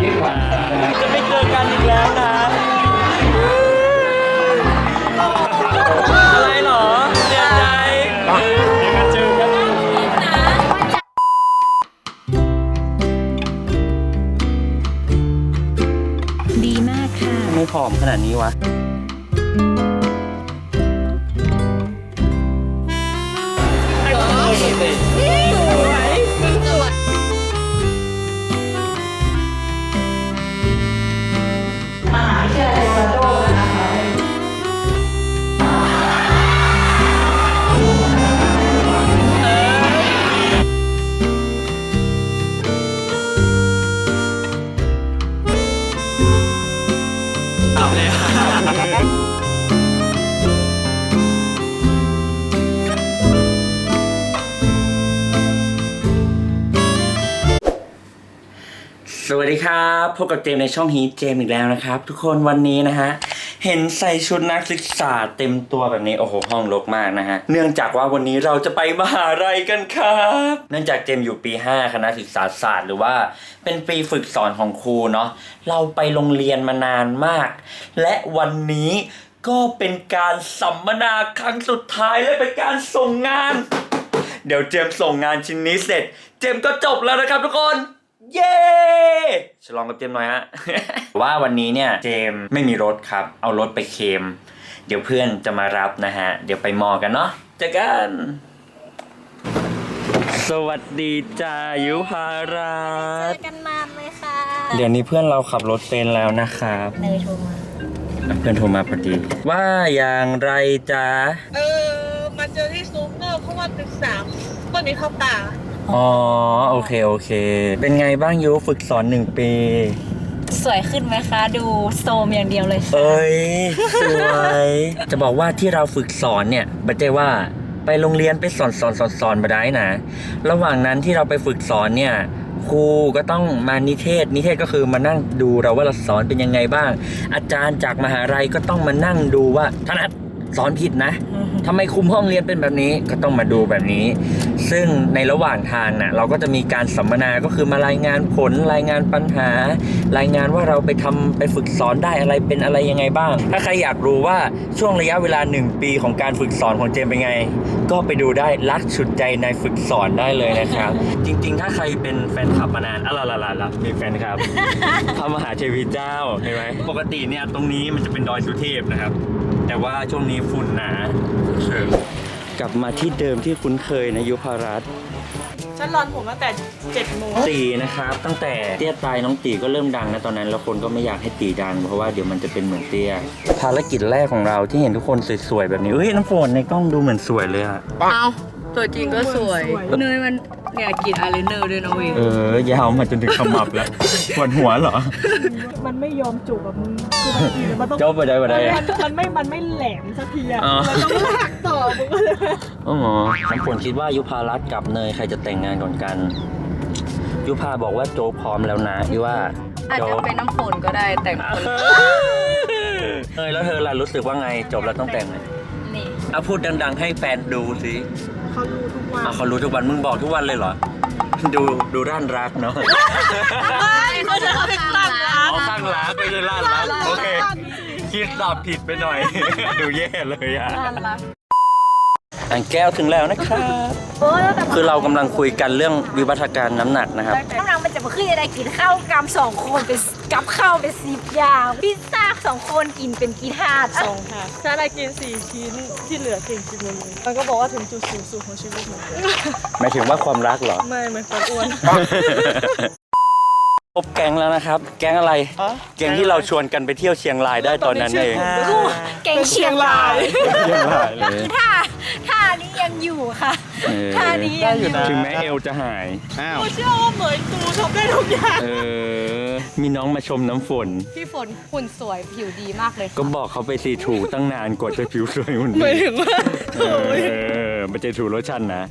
จะไม่เจอกันอีกแล้วนะ อะไรเหรอเสียใจเดี๋ยวกันเจอกันดีมากค่ะทำไม่ผอมขนาดนี้วะ สวัสดีครับพบกับเจมในช่องฮีทเจมอีกแล้วนะครับ ทุกคนวันนี้นะฮะเห็นใส่ชุดนักศึกษาเต็มตัวแบบนี้โอ้โหห้องรกมากนะฮะเนื่องจากว่าวันนี้เราจะไปมหาลัยกันครับ เนื่องจากเจมอยู่ปี 5 คณะศึกษาศาสตร์ หรือว่าเป็นปีฝึกสอนของครูเนาะเราไปโรงเรียนมานานมาก และวันนี้ก็เป็นการสัมมนาครั้งสุดท้ายและเป็นการส่งงาน เดี๋ยวเจมส่งงานชิ้นนี้เสร็จ เจมก็จบแล้วนะครับทุกคน เย้ฉลองกับเจมส์หน่อยฮะ ว่าวันนี้เนี่ยเจมส์ไม่มีรถครับ เอารถไปเคลมเดี๋ยวเพื่อนจะมารับนะฮะ เดี๋ยวไปมอกันเนาะเจอกัน สวัสดีจ้ายุพารัเจตอกันนานเลยค่ะเดี๋ยวนี้เพื่อนเราขับรถเป็นแล้วนะครับ เนยโทรมาเพื่อนโทรมาพอดี ว่าอย่างไรจ้าเออ มาเจอที่ซูเปอร์เพราะว่าตึกสามต้นนี้เข้าป่า อ๋อ โอเค โอเค เป็นไงบ้างยุฝึกสอนหนึ่งปี สวยขึ้นไหมคะ ดูโซมอย่างเดียวเลยค่ะเอ้ย สวย จะบอกว่าที่เราฝึกสอนเนี่ยบัจเจว่าไปโรงเรียนไปสอนสอนสอนสอนมาได้นะ ระหว่างนั้นที่เราไปฝึกสอนเนี่ย ครูก็ต้องมานิเทศ นิเทศก็คือมานั่งดูเราว่าเราสอนเป็นยังไงบ้าง อาจารย์จากมหาลัยก็ต้องมานั่งดูว่าถนัด สอนผิดนะทำไมคุมห้องเรียนเป็นแบบนี้ก็ต้องมาดูแบบนี้ ซึ่งในระหว่างทางน่ะเราก็จะมีการสัมมนาก็คือมารายงานผลรายงานปัญหา รายงานว่าเราไปทำไปฝึกสอนได้อะไรเป็นอะไรยังไงบ้าง ถ้าใครอยากรู้ว่าช่วงระยะเวลา 1 ปีของการฝึกสอนของเจมเป็นไง ก็ไปดูได้รักฉุดใจในฝึกสอนได้เลยนะครับ จริง ๆ ถ้าใครเป็นแฟนคลับมานานอะละละละละมีแฟนคลับพระมหาเทวีเจ้าเห็นไหมปกติเนี่ยตรงนี้มันจะเป็นดอยสุเทพนะครับ แต่ว่าช่วงนี้ฝุ่นหนาเชิงกลับมาที่เดิมที่คุ้นเคยนะยุพารัตน์ฉันรอนผมตั้งแต่เจ็ดโมงตีนะครับ ตั้งแต่เตี้ยตายน้องตีก็เริ่มดังนะตอนนั้น แล้วคนก็ไม่อยากให้ตีดัง เพราะว่าเดี๋ยวมันจะเป็นเหมือนเตี้ยภารกิจแรกของเราที่เห็นทุกคนสวยๆแบบนี้เอ้ยน้ำฝนในกล้องดูเหมือนสวยเลยอะเอา ตัวจริงก็สวย เนยมันเนี่ยกลินอายไลเนอร์ด้วยนะเว้ยเออยาวมาจนถึงขมับแล้วปวดหัวเหรอมันไม่ยอมจุกกับมึงคือมันกินแล้วมันต้องเจ้าไปได้ไปได้มันมันไม่มันไม่แหลมสักทีอะอ๋อ มันต้องลากต่อมึงก็เลยอ๋อน้ำฝนคิดว่ายุพารัตน์กับเนยใครจะแต่งงานก่อนกัน ยุพาบอกว่าโจกพร้อมแล้วนะอีว่าอาจโจจะกเป็นน้ำฝนก็ได้แต่งคนเนยแล้วเธอล่ะรู้สึกว่าไงจบแล้วต้องแต่งไหมนี่เอาพูดดัง ๆ ให้แฟนดูสิ เขารู้ทุกวันอะเขารู้ทุกวันมึงบอกทุกวันเลยเหรอ ดูดูร่านรักเนาะเขาจะเขาเป็นตั้งร้าน เอาข้างรักไม่ใช่ร่านรักโอเคคิดตอบผิดไปหน่อย ดูแย่เลยอะน่ารัก อันแก้วถึงแล้วนะครับคือเรากำลังคุยกันเรื่องวิวัฒนาการน้ำหนักนะครับ กำลังมันจะมาขึ้นอะไรกินข้าวกำสองคนเป็นกับข้าวเป็นสิบอย่างพิซซ่าสองคนกินเป็นกี่ถาดสองค่ะฉันอะไรกินสี่ชิ้นที่เหลือเก่งกินหมดเลยมันก็บอกว่าถึงจุดสูงสุดของชีวิตมันหมายถึงว่าความรักเหรอ ไม่เหมือนคนอ้วน พบแก๊งแล้วนะครับ แก๊งอะไรแก๊งที่เราชวนกันไปเที่ยวเชียงรายได้ตอนนั้นเอง กูเก่งเชียงราย เชียงรายเลยท่าท่า ยังอยู่ค่ะเออ ท่านี้ยังอยู่ ถึงแม้เอวจะหายกูเชื่อว่าเหมยตูทำได้ทุกอย่าง เออ มีน้องมาชมน้ำฝน พี่ฝนหุ่นสวยผิวดีมากเลยก็บอกเขาไปสีถูตั้งนานกว่าจะผิวสวยหุ่นดีหมายถึงว่าเออไม่ใช่ถูโลชั่นนะ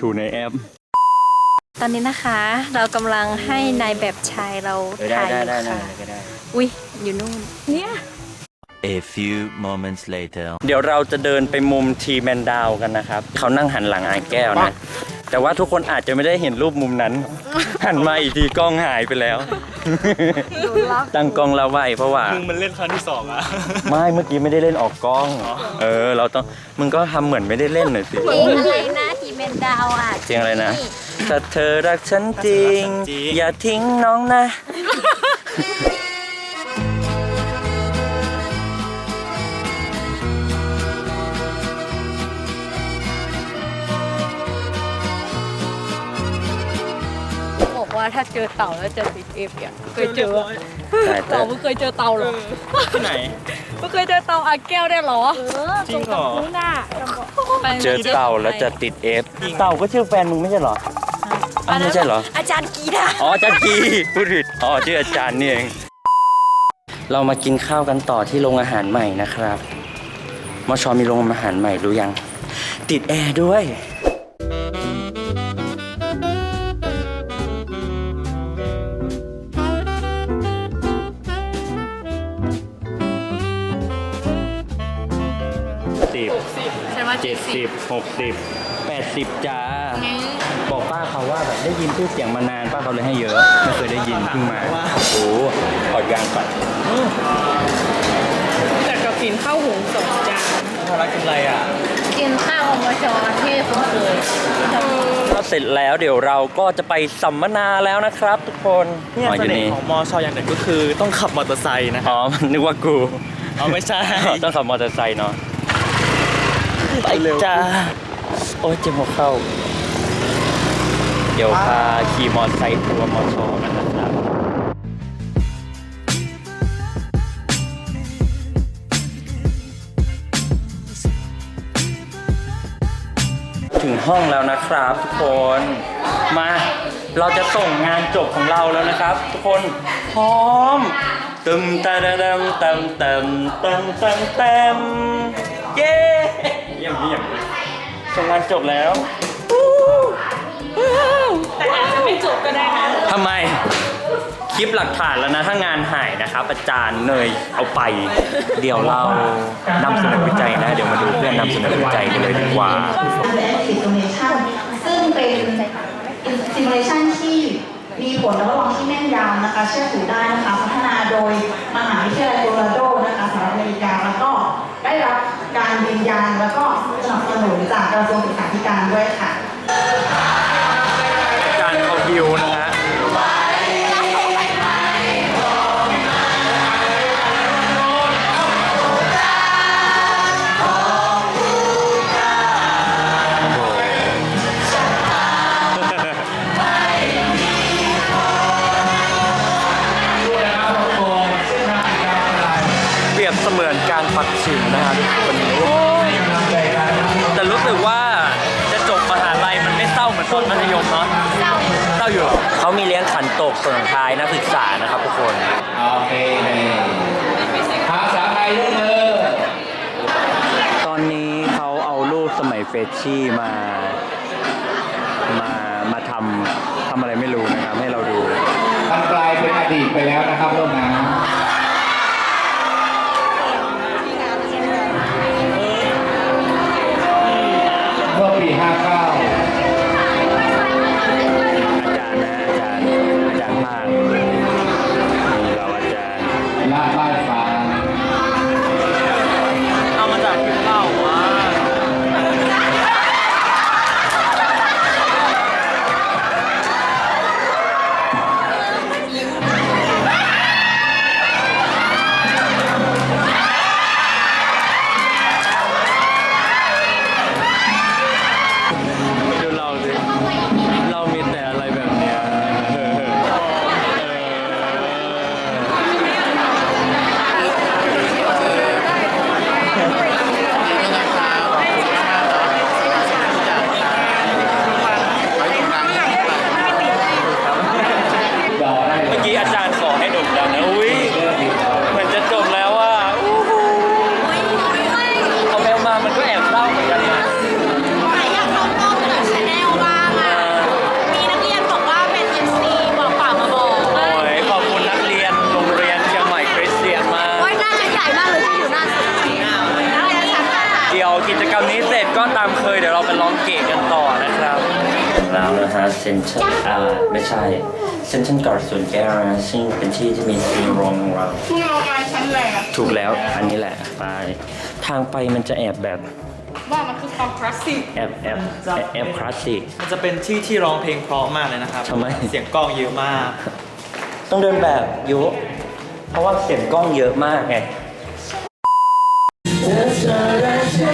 ถูในแอป ตอนนี้นะคะ เรากำลังให้นายแบบชายเราเออได้ถ่ายได้อยู่ได้ได้ค่ะก็ได้อุ้ยอยู่นู่น เนี่ย A few moments later. เดี๋ยวเราจะเดินไปมุมทีแมนดาวกันนะครับ เขานั่งหันหลังอายแก้วนะ แต่ว่าทุกคนอาจจะไม่ได้เห็นรูปมุมนั้น หันมาอีกทีกล้องหายไปแล้ว ตั้งกล้องแล้วไว้เพราะว่า มึงมันเล่นครั้งที่สองอะไม่เมื่อกี้ไม่ได้เล่นออกกล้อง เออ เราต้อง มึงก็ทำเหมือนไม่ได้เล่นหน่อยสิ เพลงอะไรนะที่เมนดาวอะเพลงอะไรนะ ถ้าเธอรักฉันจริง อย่าทิ้งน้องนะบ ว่าถ้าเจอเต่าแล้วจะติดเอฟเนี่ยเคยเจอแต่เธเต่าอไม่เคยเจอเต่าเหรอที่ไหนไม่เคยเจอเต่าอาแก้วได้เหรอเออจริงเหรอตรงกับกูน่ะเจอเต่าแล้วจะติดเอฟเต่าก็ชื่อแฟนมึงไม่ใช่เหรออ้าวไม่ใช่เหรอ อาจารย์กีดาอ๋ออาจารย์กีพูดผิดอ๋อชื่ออาจารย์นี่เอง เรามากินข้าวกันต่อที่โรงอาหารใหม่นะครับมชมีโรงอาหารใหม่รู้ยัง ติดแอร์ด้วย สิบหกสิบแปดสิบจ้านี่บอกป้าเขาว่าแบบได้ยินชื่อเสียงมานานป้าเขาเลยให้เยอะ ไม่เคยได้ยินเพิ่งมาโอ้โหขอดยางก่อนแต่กับกินข้าวหุงสองจานภาระกินอะไรอะ กินข้าวของมชที่คุ้นเคยก็เสร็จแล้วเดี๋ยวเราก็จะไปสัมมนาแล้วนะครับทุกคนเนี่ยอ๋ออเสยู่น่นี่ห์ของมอชออย่างหนึ่งก็คือต้องขับมอเตอร์ไซค์นะคอ๋รับอนึกว่ากูเอาไม่ใช่ต้องขับมอเตอร์ไซค์เนาะไปเร็วจ้า โอ้ยเจ็บหัวเข่า เดี๋ยวพาขี่มอเตอร์ไซค์ทัวร์มอชอกันนะครับถึงห้องแล้วนะครับทุกคน มาเราจะส่งงานจบของเราแล้วนะครับ ทุกคนพร้อมตึมตะดะดำตึมตึมตึมตึมตึมเย้ จบแล้วแต่อาจจะไม่จบก็ได้นะทำไม คลิปหลักฐานแล้วนะ ถ้างานหายนะครับ อาจารย์เนยเอาไป เดี๋ยวเรานำเสนอวิจัยนะ เดี๋ยวมาดูเพื่อนนำเสนอวิจัยกันเลยดีกว่าและซิมูเลชันซึ่งเป็นซิมูเลชันที่มีผลและระวังที่แม่นยำนะคะ เชื่อถือได้นะคะ พัฒนาโดยมหาวิทยาลัยโคโลราโด การยืนยันแล้วก็สนับสนุนจากกระทรวงศึกษาธิการด้วยค่ะอารเขาดิวนะฮะ เปรียบเสมือนการปักฉิมนะครับทุกคน รู้สึกว่าจะจบมหาลัยมันไม่เศร้าเหมือนตอนมัธยมเนาะเศร้าเศร้าอยู่เหรอเขามีเลี้ยงขันโตกส่วนท้ายนักศึกษานะครับทุกคน โอเคภาษาไทยด้วยเออตอนนี้เขาเอารูปสมัยเฟชชี่มา มา มาทำทำอะไรไม่รู้ รรมนี้เสร็จก็ตามเคยเดี๋ยวเราไปร้องเกะกันต่อนะครับแล้วนะฮะเซนชันอ่าไม่ใช่เซนชันกอดส่วนแก้วนะซึ่งเป็นที่ที่มีซีโรงของเราถูกแล้วอันนี้แหละไปทางไปมันจะแอบแบบว่ามันคือความคลาสสิกแอบแอบแอบแอบคลาสสิก มันจะเป็นที่ที่ร้องเพลงเพราะมากเลยนะครับทำไม เสียงกล้องเยอะมาก ต้องเดินแบบเยอะเพราะว่าเสียงกล้องเยอะมากไงเดี๋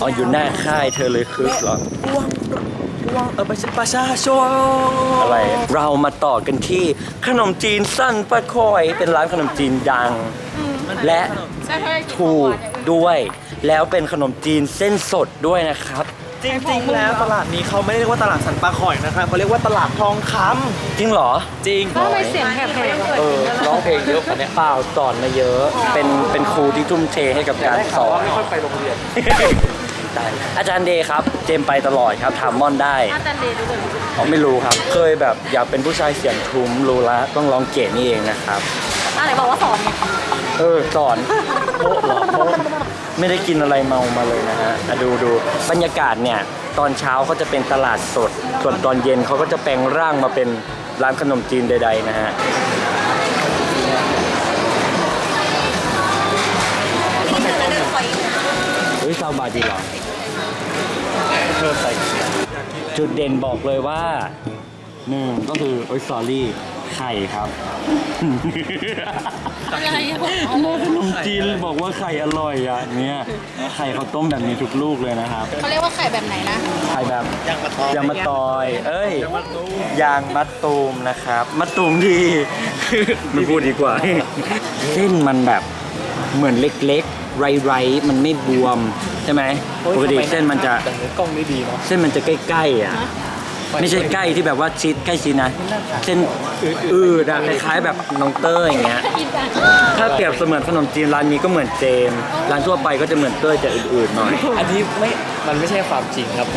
อ๋ออยู่หน้าค่ายเธอเลยคึกเหรอว่างเออประชาประชาชนอะไร เรามาต่อกันที่ขนมจีนสั้นปะคอยเป็นร้านขนมจีนดัง และถูกด้วย แล้วเป็นขนมจีนเส้นสดด้วยนะครับจริงๆ แล้วตลาดนี้เขาไม่ได้เรียกว่าตลาดสันปลาข่อยนะครับเขาเรียกว่าตลาดทองคำจริงเหรอ จริงทำไมเสียงแหบๆเออร้องเพลงเยอะกว่านี้เปล่าสอนมาเยอะ เป็นเป็นครูที่ทุ่มเทให้กับการสอนไม่ค่อยไปโรงเรียน ได้อาจารย์เดย์ครับ เจมไปตลอดครับถามม่อนได้อาจารย์เดย์ดูเลยอ๋อไม่รู้ครับ เคยแบบอยากเป็นผู้ชายเสียงทุ้มรู้ละต้องร้องเกดนี่เองนะครับอะไหนบอกว่าสอนไงเออสอนโป๊ะเหรอโป๊ะไม่ได้กินอะไรเมามาเลยนะฮะอะดูดูบรรยากาศเนี่ย ตอนเช้าเขาจะเป็นตลาดสด ส่วนตอนเย็นเขาก็จะแปลงร่างมาเป็นร้านขนมจีนใด ๆ นะฮะเฮ้ยซาวบาจริงเหรอ เพิ่มไปจุดเด่นบอกเลยว่าหนึ่งก็คือโอ้ยสอรี่ไข่ครับ อะไรอะขนมจีนบอกว่าไข่อร่อยอะเนี่ยไข่เขาต้มแบบนี้ทุกลูกเลยนะครับ เขาเรียกว่าไข่แบบไหนนะ ไข่แบบยางมะตอยยางมะตอย เอ้ยยางมะตูมนะครับมะตูมดีไม่พูดดีกว่า เส้นมันแบบ เหมือนเล็กๆ ไรๆมันไม่บวมใช่ไหมปกติเส้นมันจะแต่เนื้อกล้องไม่ดีเนาะเส้นมันจะใกล้ๆอะไม่ใช่ใกล้ที่แบบว่าชิดใกล้ชิดนะ เส้นอืดๆอะคล้ายๆแบบน้องเต้ยอย่างเงี้ยถ้าเปรียบเสมือนขนมจีนร้านนี้ก็เหมือนเจมส์ร้านทั่วไปก็จะเหมือนเต้ยจะอืดๆหน่อย อันนี้ไม่ มันไม่ใช่ความจริงครับ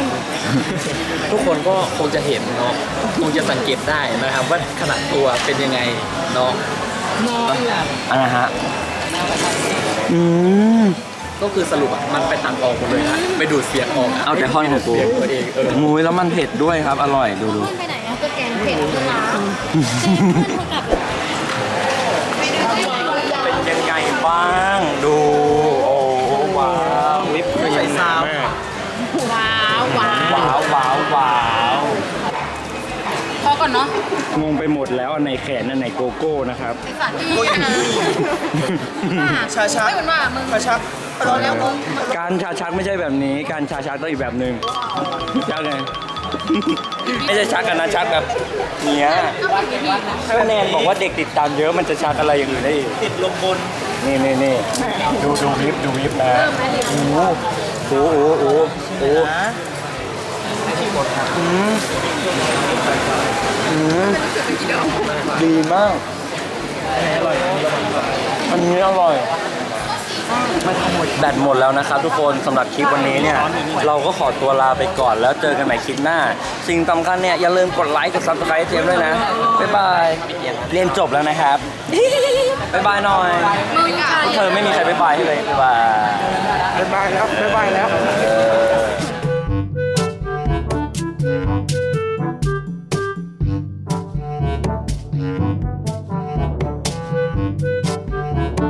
ทุกคนก็คงจะเห็นเนาะคงจะสังเกตได้นะครับว่าขนาดตัวเป็นยังไงเนาะอ่าฮะ อืม ก็คือสรุปอะมันไปตัดออกหมดเลยนะไปดูดเสียงออกะเอาแต่ท่อนของกู เสียงตัวเองเออมูยแล้วมันเผ็ดด้วยครับ อร่อยดูดู เพื่อนไปไหนอะก็แกงเผ็ดเพื่อนล้างเพื่อนเขากลับเป็นยังไงบ้าง ดู โอ้ว้าววิปครีมใส่ซาวแม่ว้าวว้าวว้าวว้าวว้าวพอก่อน เนาะงงไปหมดแล้วอันไหนแขนอันไหนโกโก้นะครับ ไอ้สัตว์ที่นะชาชัก ไม่เหมือนว่ามึงชาชักรอแล้วมึงการชาชักไม่ใช่แบบนี้ การชาชักต้องอีกแบบหนึ่งชักไง ไม่ใช่ชักกันนะชักแบบเนี้ยคะแนนบอกว่าเด็กติดตามเยอะมันจะชักอะไรอย่างอื่นได้อีกติดลมบน นี่นี่นี่ดูดูวิบดูวิบนะโอ้โหโอ้โหโอ้โหโอ้โห อืมอืมดีมาก อันนี้อร่อย แบตหมดแล้วนะครับทุกคนสำหรับคลิปวันนี้เนี่ย เราก็ขอตัวลาไปก่อนแล้วเจอกันใหม่คลิปหน้า สิ่งสำคัญเนี่ย อย่าลืมกดไลค์กดซับสไครต์เทมด้วยนะ บ๊ายบาย เรียนจบแล้วนะครับ บ๊ายบายหน่อยมึงอะพวกเธอไม่มีใครบ๊ายบายให้เลย บ๊ายบาย บ๊ายบายแล้วบ๊ายบายแล้ว